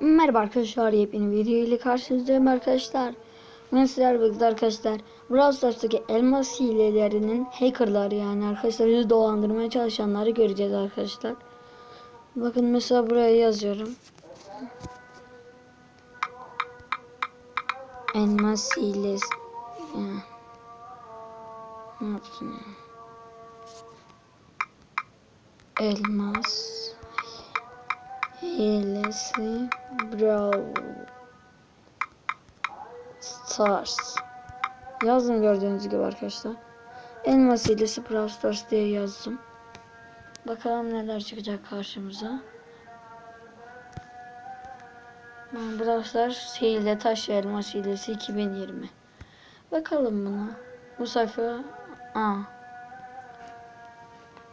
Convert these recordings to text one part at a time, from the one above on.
Merhaba arkadaşlar yepyeni video ile karşınızdayım arkadaşlar. Ben sizler birlikte arkadaşlar Brawl Stars'taki elmas hilelerinin hackerları yani arkadaşlar bizi dolandırmaya çalışanları göreceğiz arkadaşlar. Bakın mesela buraya yazıyorum. Elmas hilesi. Ne yaptın ya? Elmas hilesi Brawl Stars. Yazdım gördüğünüz gibi arkadaşlar. Elmas hilesi Brawl Stars diye yazdım. Bakalım neler çıkacak karşımıza. Brawl Stars hile taş elmas hilesi 2020. Bakalım buna. Bu sayfa Aa.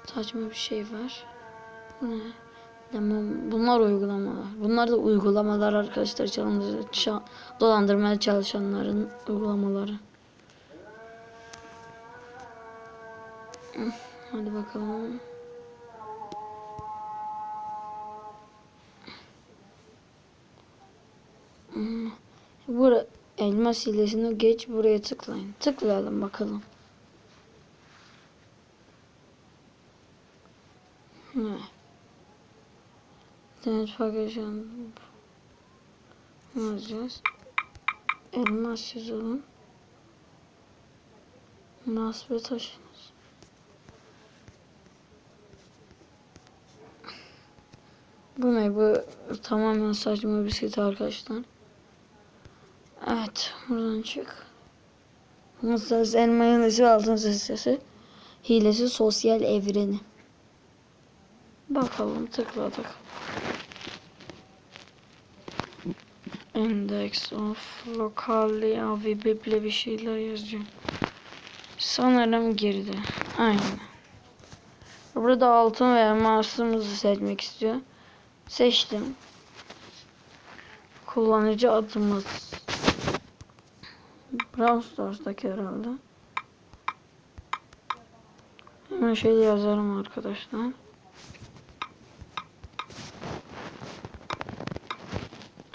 Saçma bir şey var. Ne? Tamam, bunlar uygulamalar. Bunlar da uygulamalar arkadaşlar. Çalındır, çal, dolandırmaya çalışanların uygulamaları. Hadi bakalım. Hmm, Bura elmas hilesini geç buraya tıklayın. Tıklayalım bakalım. Ne? Paketini ne yazacağız? Elmas yazalım. Nasbe taşınız. Bu ne? Bu tamamen saçma bir site arkadaşlar. Evet. Buradan çık. Nasıl elma hilesi altın sitesi. Hilesi sosyal evreni. Bakalım tıkladık. Index of locally abi bible bir şeyler yazıyor. Sanırım girdi. Aynen. Burada altın ve elmasımızı seçmek istiyor. Seçtim. Kullanıcı adımız. Brawl Stars'taki herhalde. Hemen şöyle yazarım arkadaşlar.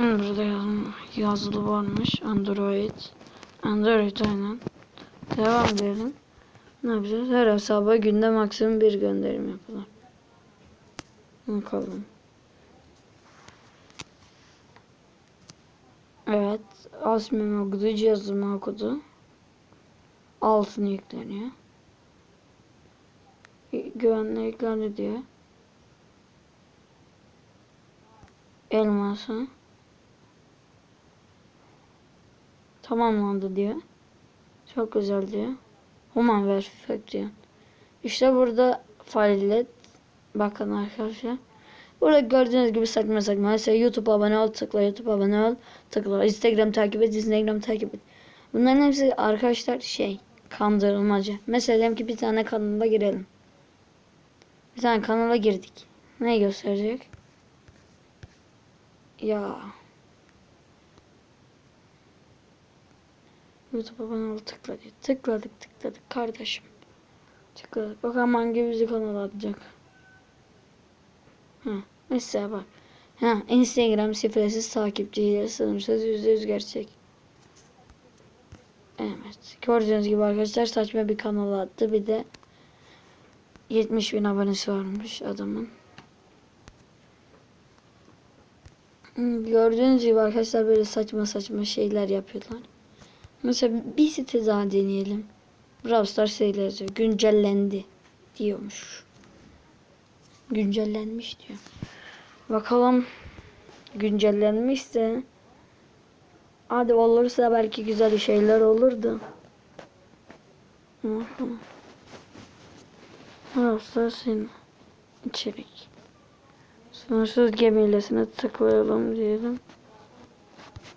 Burada yazım, yazılı varmış. Android. Android aynen. Devam edelim. Ne yapacağız? Her hesaba günde maksimum bir gönderim yapılır. Bakalım. Evet. Asmem okudu. Cihazımı okudu. Altın yükleniyor. Güvenli yüklendi diyor. Elması. Tamamlandı diyor. Çok güzel diyor. Human Verified diyor. İşte burada faaliyet bakın arkadaşlar. Burada gördüğünüz gibi saçma saçma. Mesela YouTube abone ol tıkla. YouTube abone ol tıkla. Instagram takip et. Instagram takip et. Bunların hepsi arkadaşlar şey kandırılmaca. Mesela diyelim ki bir tane kanala girelim. Bir tane kanala girdik. Ne gösterecek? Ya. YouTube ol tıkladık. Tıkladık tıkladık kardeşim. Tıkladık. Bakalım hangi bizi kanala atacak. Ha, mesela bak. Ha, Instagram şifresiz takipçiyle sınırsız yüzde yüz gerçek. Evet. Gördüğünüz gibi arkadaşlar saçma bir kanala attı. Bir de 70 bin abonesi varmış adamın. Gördüğünüz gibi arkadaşlar böyle saçma saçma şeyler yapıyorlar. Mesela bir site daha deneyelim. Brawl Stars yazıyor. Güncellendi diyormuş. Güncellenmiş diyor. Bakalım güncellenmişse hadi olursa belki güzel şeyler olurdu. Brawl Stars'ın içerik. Sınırsız gemilesine tıklayalım diyelim.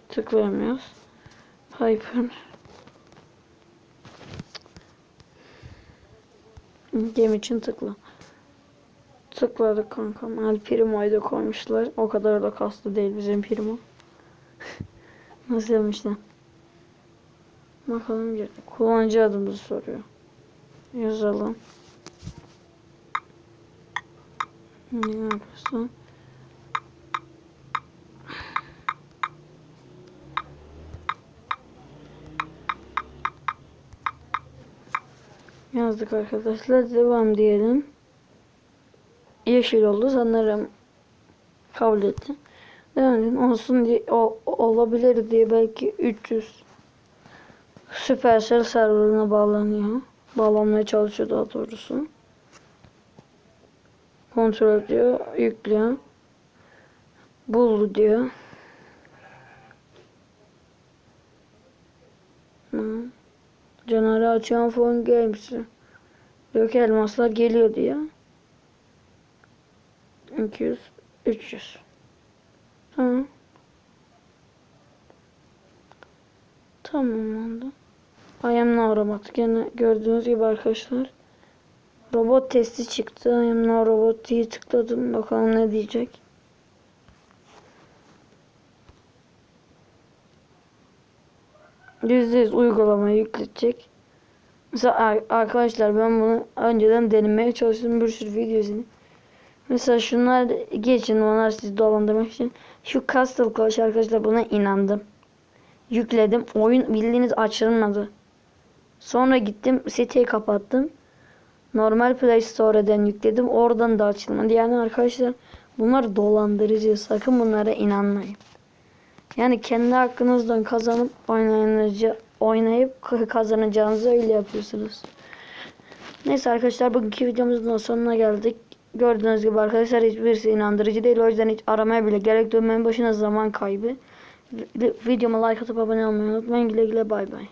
Tıklayamıyoruz. Hyper. Gem için tıkla. Tıkladık kankam. El Primo'yu da koymuşlar. O kadar da kaslı değil bizim Primo. Nasıl yapmışlar? Bakalım girdi. Kullanıcı adımızı soruyor. Yazalım. Ne yapıyorsun? Yazdık arkadaşlar. Devam diyelim. Yeşil oldu sanırım. Kabul etti. Devam edelim. Olsun diye o, olabilir diye belki 300 Supercell serverına bağlanıyor. Bağlanmaya çalışıyor daha doğrusu. Kontrol ediyor. Yüklüyor. Buldu diyor. Caner'i açan phone games'i. Yok elmaslar geliyor diyor. 200 300 Tamam. Tamam oldu. Now robot. Gene gördüğünüz gibi arkadaşlar. Robot testi çıktı. Now robot diye tıkladım. Bakalım ne diyecek. Yüz uygulamayı yükletecek. Mesela ar- arkadaşlar ben bunu önceden denemeye çalıştım bir sürü videosunu. Mesela şunlar geçin onlar sizi dolandırmak için. Şu Castle Clash arkadaşlar buna inandım. Yükledim. Oyun bildiğiniz açılmadı. Sonra gittim siteyi kapattım. Normal Play Store'dan yükledim. Oradan da açılmadı. Yani arkadaşlar bunlar dolandırıcı. Sakın bunlara inanmayın. Yani kendi hakkınızdan kazanıp oynayınca oynayıp kazanacağınızı öyle yapıyorsunuz. Neyse arkadaşlar bugünkü videomuzun sonuna geldik. Gördüğünüz gibi arkadaşlar hiçbirisi inandırıcı değil. O yüzden hiç aramaya bile gerek duymayın. Başına zaman kaybı. Vi- Videoma like atıp abone olmayı unutmayın. Güle güle bay bay.